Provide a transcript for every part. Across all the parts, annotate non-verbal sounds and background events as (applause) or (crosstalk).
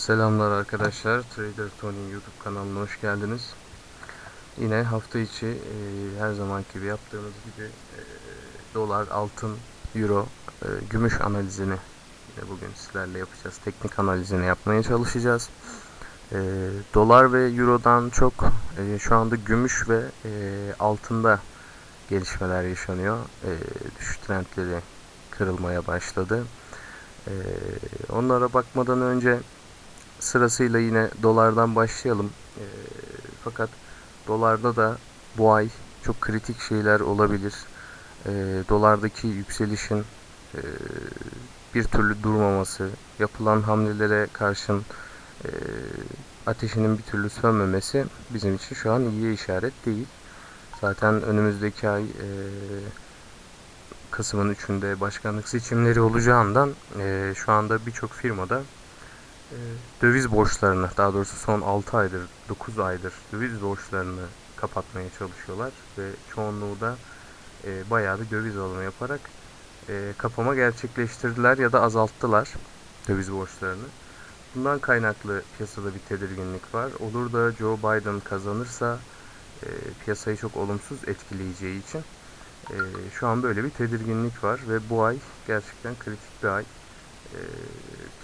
Selamlar arkadaşlar. Trader Tony'nin YouTube kanalına hoş geldiniz. Yine hafta içi e, her zaman gibi yaptığımız gibi e, dolar, altın, euro, e, gümüş analizini yine bugün sizlerle yapacağız. Teknik analizini yapmaya çalışacağız. E, dolar ve eurodan çok e, şu anda gümüş ve e, altında gelişmeler yaşanıyor. E, düşüş trendleri kırılmaya başladı. E, onlara bakmadan önce sırasıyla yine dolardan başlayalım. E, fakat dolarda da bu ay çok kritik şeyler olabilir. E, dolardaki yükselişin e, bir türlü durmaması, yapılan hamlelere karşın e, ateşinin bir türlü sönmemesi bizim için şu an iyi işaret değil. Zaten önümüzdeki ay e, Kasım'ın 3'ünde başkanlık seçimleri olacağından e, şu anda birçok firmada döviz borçlarını daha doğrusu son 6 aydır 9 aydır döviz borçlarını kapatmaya çalışıyorlar ve çoğunluğu da e, bayağı bir döviz alımı yaparak e, kapama gerçekleştirdiler ya da azalttılar döviz borçlarını. Bundan kaynaklı piyasada bir tedirginlik var. Olur da Joe Biden kazanırsa e, piyasayı çok olumsuz etkileyeceği için e, şu an böyle bir tedirginlik var ve bu ay gerçekten kritik bir ay.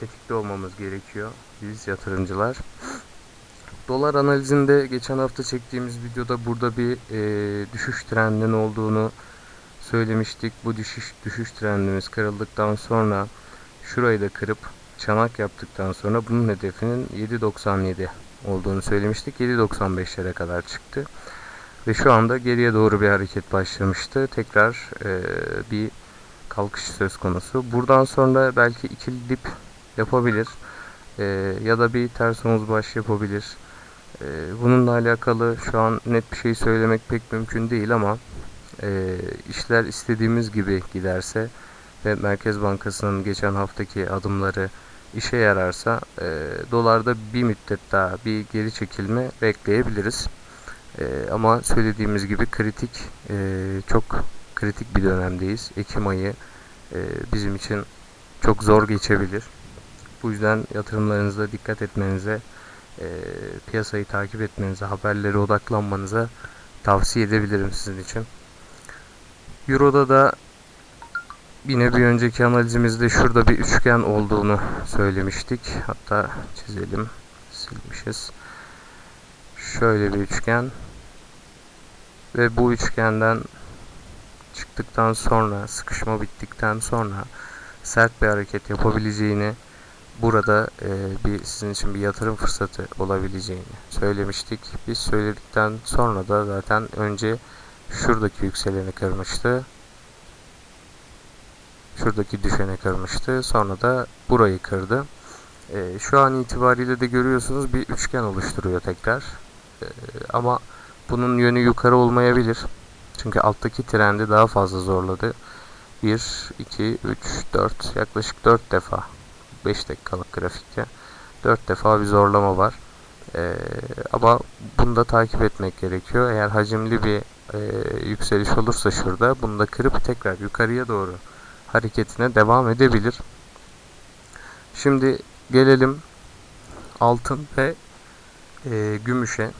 Tetikte olmamız gerekiyor biz yatırımcılar. Dolar analizinde geçen hafta çektiğimiz videoda burada bir e, düşüş trendinin olduğunu söylemiştik. Bu düşüş düşüş trendimiz kırıldıktan sonra şurayı da kırıp çanak yaptıktan sonra bunun hedefinin 7.97 olduğunu söylemiştik. 7.95'lere kadar çıktı. Ve şu anda geriye doğru bir hareket başlamıştı. Tekrar e, bir kalkış söz konusu. Buradan sonra belki ikili dip yapabilir. E, ya da bir ters omuz baş yapabilir. E, bununla alakalı şu an net bir şey söylemek pek mümkün değil ama e, işler istediğimiz gibi giderse ve Merkez Bankası'nın geçen haftaki adımları işe yararsa e, dolarda bir müddet daha bir geri çekilme bekleyebiliriz. E, ama söylediğimiz gibi kritik e, çok kritik bir dönemdeyiz. Ekim ayı e, bizim için çok zor geçebilir. Bu yüzden yatırımlarınızda dikkat etmenize, e, piyasayı takip etmenize, haberlere odaklanmanıza tavsiye edebilirim sizin için. Euro'da da yine bir önceki analizimizde şurada bir üçgen olduğunu söylemiştik. Hatta çizelim. Silmişiz. Şöyle bir üçgen. Ve bu üçgenden çıktıktan sonra, sıkışma bittikten sonra sert bir hareket yapabileceğini, burada e, bir sizin için bir yatırım fırsatı olabileceğini söylemiştik. Biz söyledikten sonra da zaten önce şuradaki yükseleni kırmıştı. Şuradaki düşeni kırmıştı. Sonra da burayı kırdı. E, şu an itibariyle de görüyorsunuz bir üçgen oluşturuyor tekrar. E, ama bunun yönü yukarı olmayabilir. Çünkü alttaki trendi daha fazla zorladı. 1, 2, 3, 4 yaklaşık 4 defa 5 dakikalık grafikte 4 defa bir zorlama var. Ee, ama bunu da takip etmek gerekiyor. Eğer hacimli bir e, yükseliş olursa şurada bunu da kırıp tekrar yukarıya doğru hareketine devam edebilir. Şimdi gelelim altın ve e, gümüşe.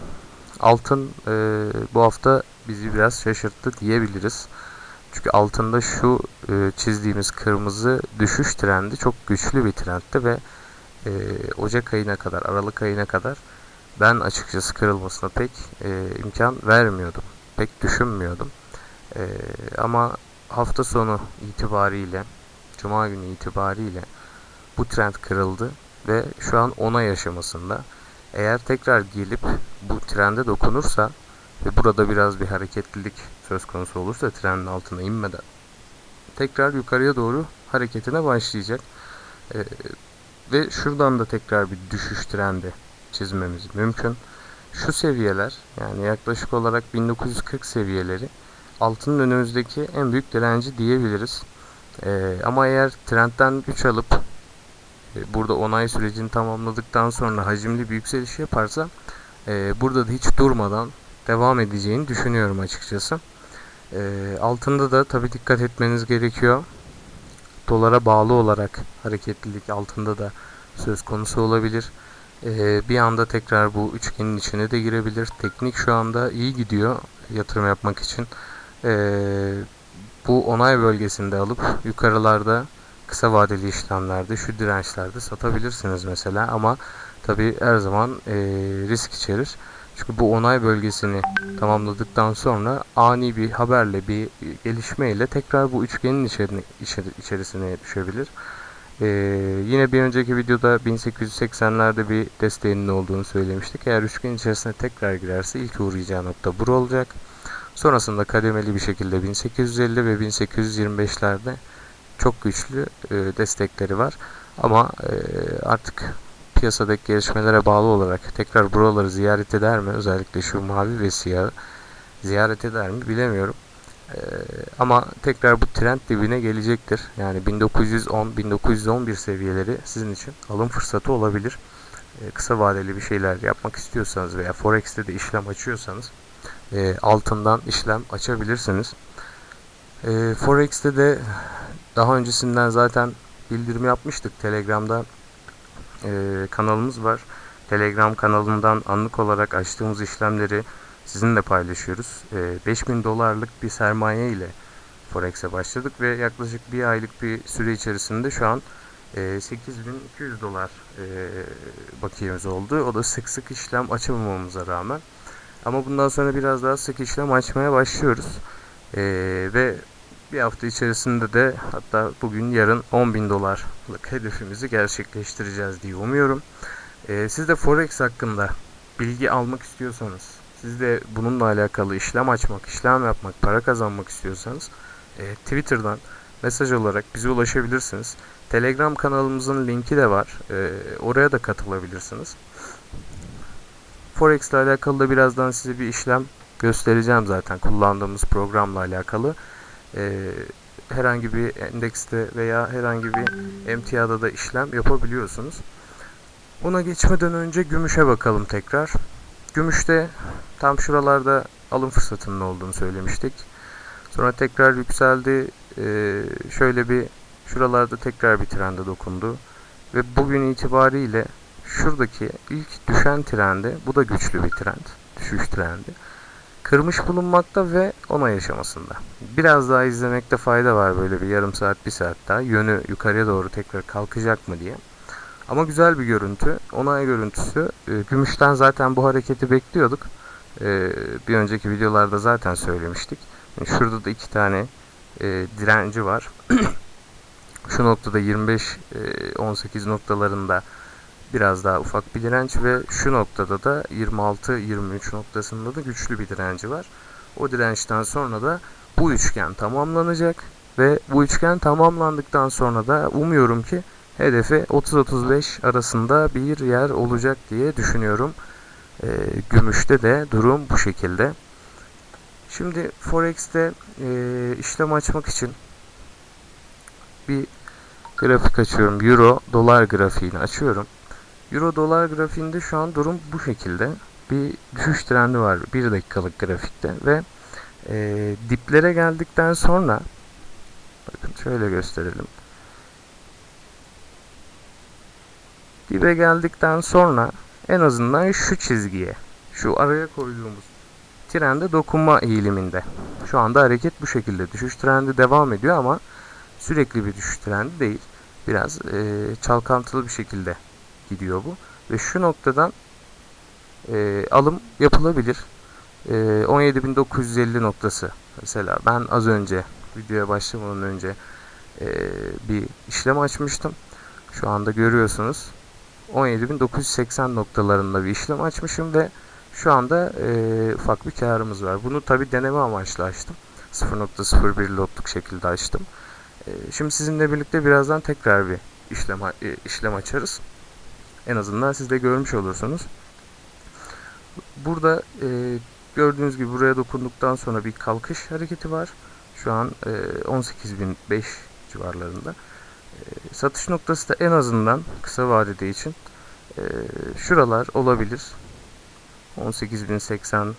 Altın e, bu hafta bizi biraz şaşırttı diyebiliriz. Çünkü altında şu e, çizdiğimiz kırmızı düşüş trendi çok güçlü bir trendti ve e, Ocak ayına kadar, Aralık ayına kadar ben açıkçası kırılmasına pek e, imkan vermiyordum. Pek düşünmüyordum. E, ama hafta sonu itibariyle, Cuma günü itibariyle bu trend kırıldı ve şu an ona yaşamasında. Eğer tekrar gelip bu trende dokunursa ve burada biraz bir hareketlilik söz konusu olursa trendin altına inmeden tekrar yukarıya doğru hareketine başlayacak. Ee, ve şuradan da tekrar bir düşüş trendi çizmemiz mümkün. Şu seviyeler yani yaklaşık olarak 1940 seviyeleri altının önümüzdeki en büyük direnci diyebiliriz. Ee, ama eğer trendten güç alıp e, burada onay sürecini tamamladıktan sonra hacimli bir yükseliş yaparsa e, burada da hiç durmadan devam edeceğini düşünüyorum açıkçası. E, altında da tabi dikkat etmeniz gerekiyor. Dolara bağlı olarak hareketlilik altında da söz konusu olabilir. Ee, bir anda tekrar bu üçgenin içine de girebilir. Teknik şu anda iyi gidiyor yatırım yapmak için. Ee, bu onay bölgesinde alıp yukarılarda kısa vadeli işlemlerde şu dirençlerde satabilirsiniz mesela ama tabi her zaman e, risk içerir. Çünkü bu onay bölgesini tamamladıktan sonra ani bir haberle bir gelişmeyle tekrar bu üçgenin içerisine, içerisine düşebilir. Ee, yine bir önceki videoda 1880'lerde bir desteğinin olduğunu söylemiştik. Eğer üçgen içerisine tekrar girerse ilk uğrayacağı nokta bura olacak. Sonrasında kademeli bir şekilde 1850 ve 1825'lerde çok güçlü e, destekleri var. Ama e, artık piyasadaki gelişmelere bağlı olarak tekrar buraları ziyaret eder mi? Özellikle şu mavi ve siyah ziyaret eder mi bilemiyorum. Ee, ama tekrar bu trend dibine gelecektir. Yani 1910-1911 seviyeleri sizin için alım fırsatı olabilir. Ee, kısa vadeli bir şeyler yapmak istiyorsanız veya Forex'te de işlem açıyorsanız e, altından işlem açabilirsiniz. E, Forex'te de daha öncesinden zaten bildirim yapmıştık. Telegram'da e, kanalımız var. Telegram kanalından anlık olarak açtığımız işlemleri sizinle paylaşıyoruz. E, 5000 dolarlık bir sermaye ile Forex'e başladık ve yaklaşık bir aylık bir süre içerisinde şu an e, 8200 dolar e, bakiyemiz oldu. O da sık sık işlem açamamamıza rağmen. Ama bundan sonra biraz daha sık işlem açmaya başlıyoruz. E, ve bir hafta içerisinde de hatta bugün yarın 10 bin dolarlık hedefimizi gerçekleştireceğiz diye umuyorum. E, siz de Forex hakkında bilgi almak istiyorsanız, siz de bununla alakalı işlem açmak, işlem yapmak, para kazanmak istiyorsanız e, Twitter'dan mesaj olarak bize ulaşabilirsiniz. Telegram kanalımızın linki de var. E, oraya da katılabilirsiniz. Forex ile alakalı da birazdan size bir işlem göstereceğim zaten kullandığımız programla alakalı. E, herhangi bir endekste veya herhangi bir emtiada da işlem yapabiliyorsunuz. Buna geçmeden önce gümüşe bakalım tekrar. Gümüşte tam şuralarda alım fırsatının olduğunu söylemiştik. Sonra tekrar yükseldi. Ee, şöyle bir şuralarda tekrar bir trende dokundu. Ve bugün itibariyle şuradaki ilk düşen trendi, bu da güçlü bir trend, düşüş trendi. Kırmış bulunmakta ve ona yaşamasında. Biraz daha izlemekte fayda var böyle bir yarım saat, bir saat daha. Yönü yukarıya doğru tekrar kalkacak mı diye. Ama güzel bir görüntü. Onay görüntüsü. E, gümüşten zaten bu hareketi bekliyorduk. E, bir önceki videolarda zaten söylemiştik. Şurada da iki tane e, direnci var. (clears throat) Şu noktada 25-18 noktalarında biraz daha ufak bir direnç ve şu noktada da 26-23 noktasında da güçlü bir direnci var. O dirençten sonra da bu üçgen tamamlanacak ve bu üçgen tamamlandıktan sonra da umuyorum ki hedefi 30-35 arasında bir yer olacak diye düşünüyorum. E, gümüşte de durum bu şekilde. Şimdi Forex'te e, işlem açmak için bir grafik açıyorum. Euro dolar grafiğini açıyorum. Euro dolar grafiğinde şu an durum bu şekilde. Bir düşüş trendi var 1 dakikalık grafikte ve e, diplere geldikten sonra bakın şöyle gösterelim. Dibe geldikten sonra en azından şu çizgiye, şu araya koyduğumuz trende dokunma eğiliminde. Şu anda hareket bu şekilde. Düşüş trendi devam ediyor ama sürekli bir düşüş trendi değil. Biraz e, çalkantılı bir şekilde gidiyor bu. Ve şu noktadan e, alım yapılabilir. E, 17.950 noktası mesela ben az önce videoya başlamadan önce e, bir işlem açmıştım. Şu anda görüyorsunuz 17.980 noktalarında bir işlem açmışım ve şu anda e, ufak bir karımız var. Bunu tabi deneme amaçlı açtım. 0.01 lotluk şekilde açtım. E, şimdi sizinle birlikte birazdan tekrar bir işlem e, işlem açarız. En azından siz de görmüş olursunuz. Burada e, gördüğünüz gibi buraya dokunduktan sonra bir kalkış hareketi var. Şu an e, 18.005 civarlarında. E, satış noktası da en azından kısa vadede için e, şuralar olabilir. 18.089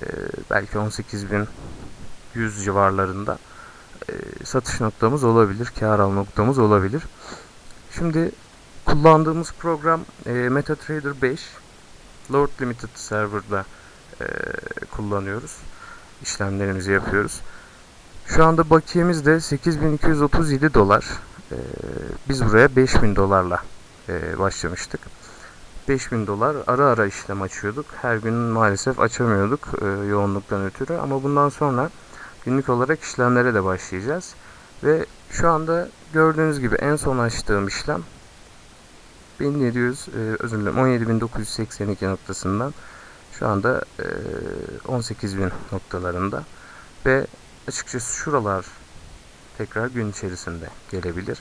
e, belki 18.100 civarlarında e, satış noktamız olabilir. Kar al noktamız olabilir. Şimdi kullandığımız program e, MetaTrader 5 Lord Limited Server'da e, kullanıyoruz. İşlemlerimizi yapıyoruz. Şu anda bakiyemiz de 8237 dolar. E, biz buraya 5000 dolarla e, başlamıştık. 5000 dolar ara ara işlem açıyorduk. Her gün maalesef açamıyorduk e, yoğunluktan ötürü ama bundan sonra günlük olarak işlemlere de başlayacağız. Ve şu anda gördüğünüz gibi en son açtığım işlem 1700 e, özür dilerim 17982 noktasından şu anda e, 18000 noktalarında ve açıkçası şuralar tekrar gün içerisinde gelebilir.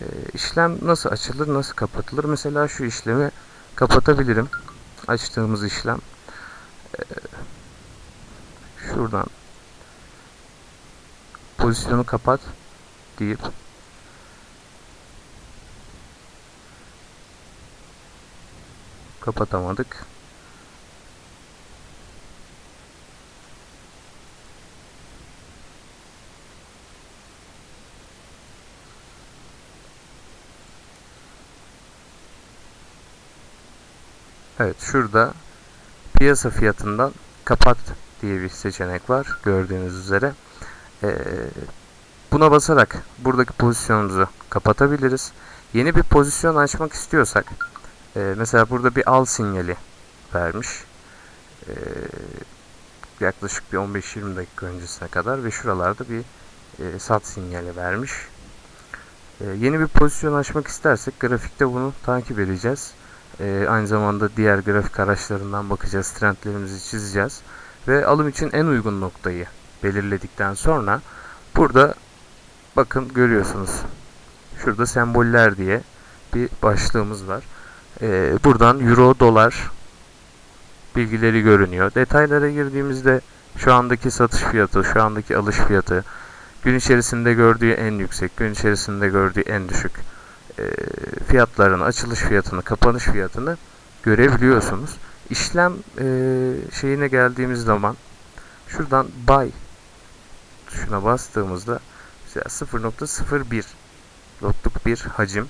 E, işlem nasıl açılır, nasıl kapatılır? Mesela şu işlemi kapatabilirim. Açtığımız işlem e, şuradan pozisyonu kapat deyip kapatamadık. Evet şurada piyasa fiyatından kapat diye bir seçenek var gördüğünüz üzere. Ee, buna basarak buradaki pozisyonumuzu kapatabiliriz. Yeni bir pozisyon açmak istiyorsak e, mesela burada bir al sinyali vermiş. E, yaklaşık bir 15-20 dakika öncesine kadar ve şuralarda bir e, sat sinyali vermiş. E, yeni bir pozisyon açmak istersek grafikte bunu takip edeceğiz. E, aynı zamanda diğer grafik araçlarından bakacağız, trendlerimizi çizeceğiz ve alım için en uygun noktayı belirledikten sonra burada bakın görüyorsunuz. Şurada semboller diye bir başlığımız var. Ee, buradan euro, dolar bilgileri görünüyor. Detaylara girdiğimizde şu andaki satış fiyatı, şu andaki alış fiyatı, gün içerisinde gördüğü en yüksek, gün içerisinde gördüğü en düşük e, fiyatlarını, açılış fiyatını, kapanış fiyatını görebiliyorsunuz. İşlem e, şeyine geldiğimiz zaman şuradan buy tuşuna bastığımızda 0.01 lotluk bir hacim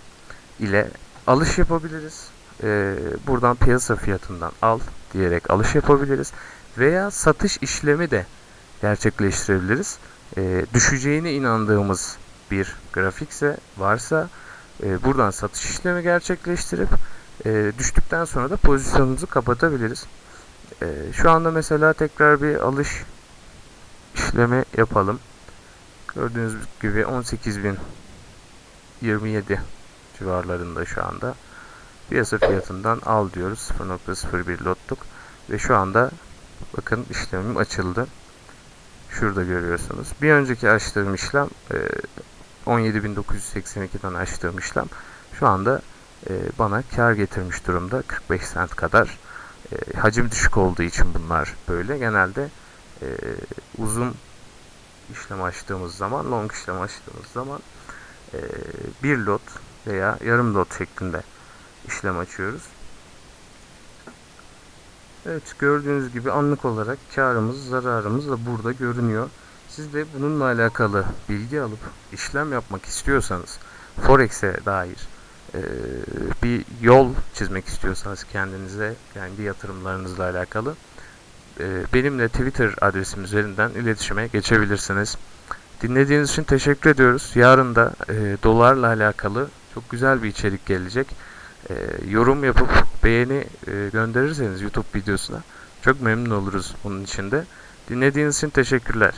ile alış yapabiliriz. Ee, buradan piyasa fiyatından al diyerek alış yapabiliriz. Veya satış işlemi de gerçekleştirebiliriz. Ee, düşeceğine inandığımız bir grafikse varsa e, buradan satış işlemi gerçekleştirip e, düştükten sonra da pozisyonumuzu kapatabiliriz. E, şu anda mesela tekrar bir alış işlemi yapalım. Gördüğünüz gibi 18.027 civarlarında şu anda. Piyasa fiyatından al diyoruz. 0.01 lotluk. Ve şu anda bakın işlemim açıldı. Şurada görüyorsunuz. Bir önceki açtığım işlem 17.982'den açtığım işlem şu anda bana kar getirmiş durumda. 45 cent kadar. Hacim düşük olduğu için bunlar böyle. Genelde uzun işlem açtığımız zaman, long işlem açtığımız zaman bir lot veya yarım lot şeklinde işlem açıyoruz. Evet gördüğünüz gibi anlık olarak karımız, zararımız da burada görünüyor. Siz de bununla alakalı bilgi alıp işlem yapmak istiyorsanız Forex'e dair e, bir yol çizmek istiyorsanız kendinize kendi yatırımlarınızla alakalı e, benimle Twitter adresim üzerinden iletişime geçebilirsiniz. Dinlediğiniz için teşekkür ediyoruz. Yarın da e, dolarla alakalı çok güzel bir içerik gelecek. E, yorum yapıp beğeni e, gönderirseniz YouTube videosuna çok memnun oluruz bunun için de. Dinlediğiniz için teşekkürler.